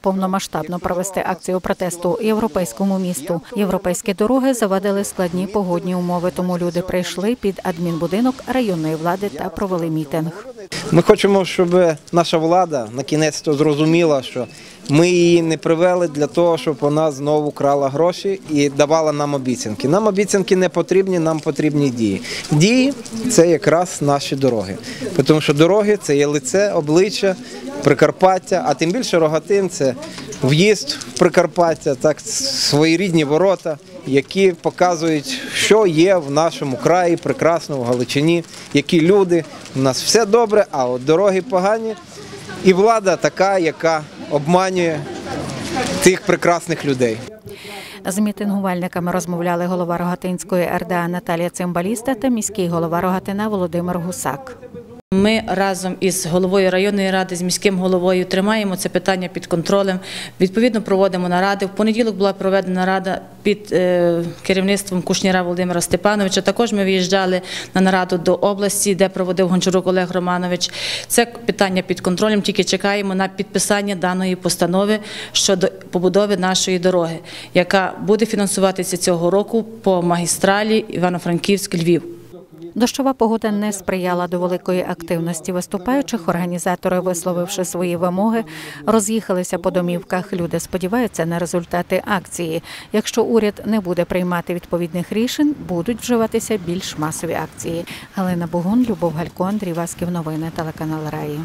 Повномасштабно провести акцію протесту європейському місту. Європейські дороги завадили складні погодні умови, тому люди прийшли під адмінбудинок районної влади та провели мітинг. Ми хочемо, щоб наша влада на кінець зрозуміла, що ми її не привели для того, щоб вона знову крала гроші і давала нам обіцянки. Нам обіцянки не потрібні, нам потрібні дії. Дії це якраз наші дороги. Тому що дороги це є лице, обличчя, Прикарпаття, а тим більше Рогатин це в'їзд в Прикарпаття, так своєрідні ворота, які показують, що є в нашому краї, прекрасному Галичині, які люди. У нас все добре, а от дороги погані. І влада така, яка обманює тих прекрасних людей. З мітингувальниками розмовляли голова Рогатинської РДА Наталія Цимбаліста та міський голова Рогатина Володимир Гусак. Ми разом із головою районної ради, з міським головою тримаємо це питання під контролем. Відповідно, проводимо наради. В понеділок була проведена рада під е, керівництвом Кушніра Володимира Степановича. Також ми виїжджали на нараду до області, де проводив Гончарук Олег Романович. Це питання під контролем. Тільки чекаємо на підписання даної постанови щодо побудови нашої дороги, яка буде фінансуватися цього року по магістралі Івано-Франківськ-Львів. Дощова погода не сприяла до великої активності виступаючих. Організатори, висловивши свої вимоги, роз'їхалися по домівках. Люди сподіваються на результати акції. Якщо уряд не буде приймати відповідних рішень, будуть вживатися більш масові акції. Галина Бугун, Любов Галько, Андрій Васків. Новини телеканал Раї.